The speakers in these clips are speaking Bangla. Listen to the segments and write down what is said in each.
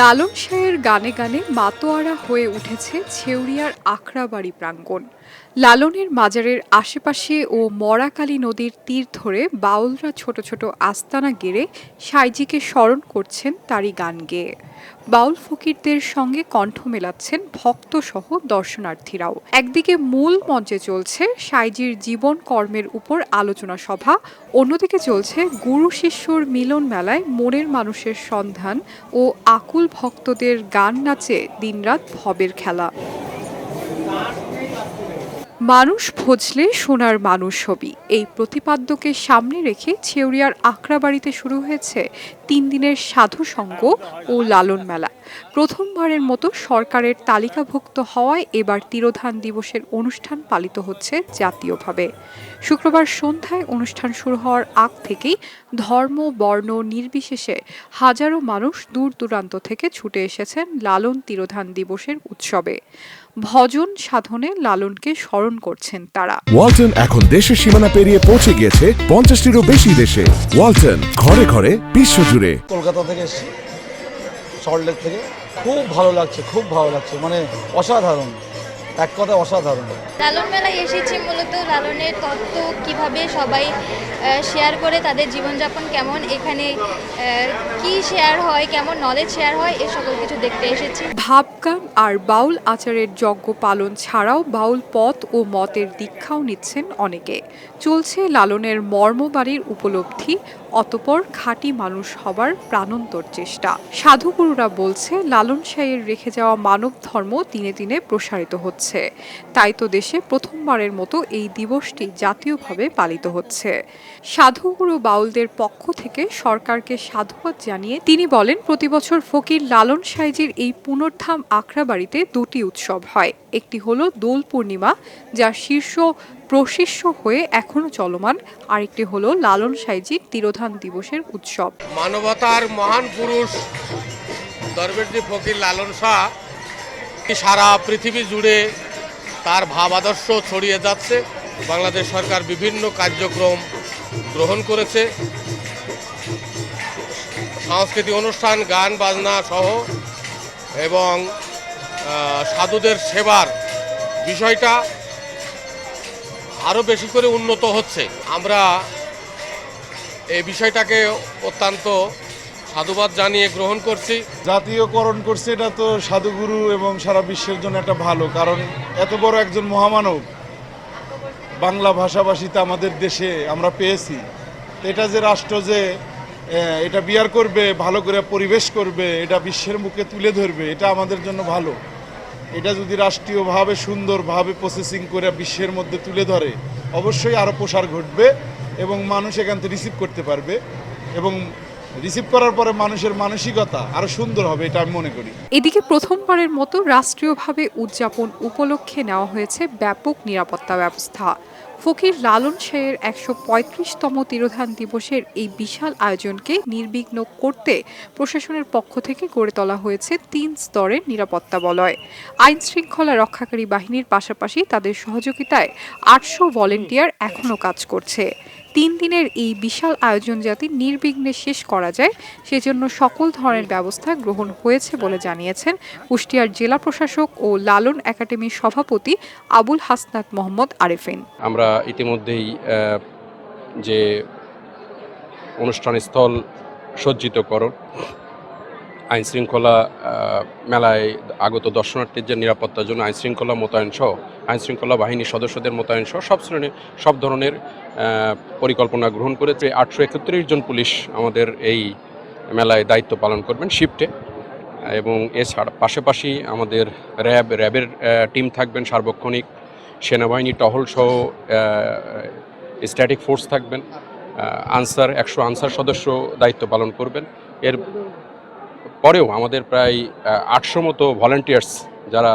লালন শাহের গানে গানে মাতোয়ারা হয়ে উঠেছে ছেউরিয়ার আখড়াবাড়ি প্রাঙ্গণ। লালনের মাজারের আশেপাশে ও মরাকালী নদীর তীর ধরে বাউলরা ছোট ছোট আস্তানা গেড়ে সাইজিকে স্মরণ করছেন তারই গান গেয়ে। বাউল ফকিরদের সঙ্গে কণ্ঠ মেলাচ্ছেন ভক্তসহ দর্শনার্থীরাও। একদিকে মূল মঞ্চে চলছে সাইজির জীবন কর্মের উপর আলোচনা সভা, অন্যদিকে চলছে গুরু শিষ্যর মিলন মেলায় মনের মানুষের সন্ধান ও আকুল ভক্তদের গান নাচে দিনরাত ভবের খেলা। মানুষ ভজলে সোনার মানুষ হবি। এই প্রতিপাদ্যকে সামনে রেখে ছেউরিয়ার আখড়াবাড়িতে শুরু হয়েছে তিন দিনের সাধু সঙ্গ ও লালন মেলা। প্রথমবারের মতো সরকারের তালিকাভুক্ত হওয়ায় এবার তিরোধান দিবসের অনুষ্ঠান পালিত হচ্ছে জাতীয়ভাবে। শুক্রবার সন্ধ্যায় অনুষ্ঠান শুরু হওয়ার আগ থেকেই ধর্ম, বর্ণ নির্বিশেষে হাজারো মানুষ দূর দূরান্ত থেকে ছুটে এসেছেন লালন তিরোধান দিবসের উৎসবে। ভজন সাধনে লালনকে স্মরণ করছেন তারা। ওয়ালটন এখন দেশের সীমানা পেরিয়ে পৌঁছে গিয়েছে পঞ্চাশটিরও বেশি দেশে। ওয়ালটন ঘরে ঘরে বিশ্বজুড়ে। কলকাতা থেকে এসেছি সল্টলেক থেকে। খুব ভালো লাগছে খুব ভালো লাগছে মানে অসাধারণ। এক কথায় অসাধারণ। লালন মেলায় এসেছি মূলত লালনের তত্ত্ব কীভাবে সবাই শেয়ার করে তাদের জীবনযাপন কেমন এখানে কি শেয়ার হয় কেমন নলেজ শেয়ার হয় এ সকল কিছু দেখতে এসেছি। ভাবগান আর বাউল আচারের যজ্ঞ পালন ছাড়াও বাউল পথ ও মতের দীক্ষাও নিচ্ছেন অনেকে। চলছে লালনের মর্মবাড়ির উপলব্ধি অতপর খাঁটি মানুষ হবার প্রাণন্তর চেষ্টা। সাধুগুরুরা বলছে, লালন সাহের রেখে যাওয়া মানব ধর্ম দিনে দিনে প্রসারিত হচ্ছে। তাই তো দেশে প্রথমবারের মতো এই দিবসটি জাতীয়ভাবে পালিত হচ্ছে। সাধুগুরু বাউলদের পক্ষ থেকে সরকারকে সাধুবাদ জানিয়ে তিনি বলেন প্রতিবছর ফকির লালন সাইজির এই পুনর্ধাম আখড়াবাড়িতে দুটি উৎসব হয়। একটি হলো দোল পূর্ণিমা যা শীর্ষ প্রশিষ্য হয়ে এখনও চলমান আরেকটি হলো লালন সাইজির তিরোধান দিবসের উৎসব। মানবতার মহান পুরুষ দরবেশজি ফকির লালন শাহ সারা পৃথিবী জুড়ে তার ভাব আদর্শ ছড়িয়ে যাচ্ছে। বাংলাদেশ সরকার বিভিন্ন কার্যক্রম গ্রহণ করেছে। সাংস্কৃতিক অনুষ্ঠান, গান, বাজনা সহ এবং সাধুদের সেবার বিষয়টা আরও বেশি করে উন্নত হচ্ছে। আমরা এই বিষয়টাকে অত্যন্ত সাধুবাদ জানিয়ে গ্রহণ করছি। জাতীয়করণ করছে, এটা তো সাধুগুরু এবং সারা বিশ্বের জন্য একটা ভালো, কারণ এত বড় একজন মহামানব বাংলা ভাষাভাষীতে আমাদের দেশে আমরা পেয়েছি। এটা যে রাষ্ট্র যে এটা বিয়ার করবে, ভালো করে পরিবেশ করবে, এটা বিশ্বের মুখে তুলে ধরবে, এটা আমাদের জন্য ভালো। এটা যদি রাষ্ট্রীয়ভাবে সুন্দরভাবে প্রসেসিং করে বিশ্বের মধ্যে তুলে ধরে, অবশ্যই আরও প্রসার ঘটবে এবং মানুষ এখান থেকে রিসিভ করতে পারবে এবং রিসিভ করার পরে মানুষের মানসিকতা আরও সুন্দর হবে, এটা আমি মনে করি। এদিকে প্রথমবারের মতো রাষ্ট্রীয়ভাবে উদযাপন উপলক্ষে নেওয়া হয়েছে ব্যাপক নিরাপত্তা ব্যবস্থা। ফকির লালন শাহের একশো পঁয়ত্রিশতম তিরোধান দিবসের এই বিশাল আয়োজনকে নির্বিঘ্ন করতে প্রশাসনের পক্ষ থেকে গড়ে তোলা হয়েছে তিন স্তরের নিরাপত্তা বলয় আইন শৃঙ্খলা রক্ষাকারী বাহিনীর পাশাপাশি তাদের সহযোগিতায় আটশো ভলেন্টিয়ার এখনও কাজ করছে। তিন দিনের এই বিশাল আয়োজন যাতে নির্বিঘ্নে শেষ করা যায়, সেজন্য সকল ধরনের ব্যবস্থা গ্রহণ হয়েছে বলে জানিয়েছেন কুষ্টিয়ার জেলা প্রশাসক ও লালন একাডেমির সভাপতি আবুল হাসনাত মোহাম্মদ আরেফিন। আমরা ইতিমধ্যেই যে অনুষ্ঠান স্থল সজ্জিতকরণ আইন শৃঙ্খলা মেলায় আগত দর্শনার্থীর যে নিরাপত্তার জন্য আইন শৃঙ্খলা মোতায়েন সহ আইন শৃঙ্খলা বাহিনীর সদস্যদের মোতায়েন সহ সব শ্রেণির, সব ধরনের পরিকল্পনা গ্রহণ করেছে আটশো একত্রিশ জন পুলিশ আমাদের এই মেলায় দায়িত্ব পালন করবেন শিফটে। এবং এছাড়া পাশাপাশি আমাদের র্যাব, র্যাবের টিম থাকবেন সার্বক্ষণিক, সেনাবাহিনী, টহল সহ স্ট্যাটিক ফোর্স থাকবেন আনসার, একশো আনসার সদস্য দায়িত্ব পালন করবেন। এর পরেও আমাদের প্রায় আটশো মতো ভলেন্টিয়ার্স যারা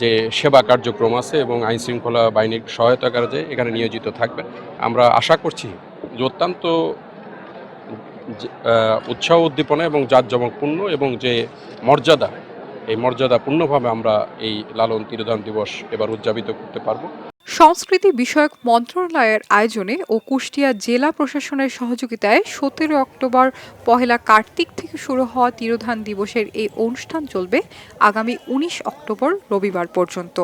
যে সেবা কার্যক্রম আছে এবং আইন শৃঙ্খলা বাহিনীর সহায়তা কাজে এখানে নিয়োজিত থাকবে আমরা আশা করছি যে অত্যন্ত উৎসাহ উদ্দীপনা এবং জাঁকজমকপূর্ণ এবং যে মর্যাদা, এই মর্যাদা পূর্ণভাবে আমরা এই লালন তিরোধান দিবস এবার উদযাপিত করতে পারব। সংস্কৃতি বিষয়ক মন্ত্রণালয়ের আয়োজনে ও কুষ্টিয়া জেলা প্রশাসনের সহযোগিতায় সতেরো অক্টোবর পহেলা কার্তিক থেকে শুরু হওয়া তিরোধান দিবসের এই অনুষ্ঠান চলবে আগামী উনিশ অক্টোবর রবিবার পর্যন্ত।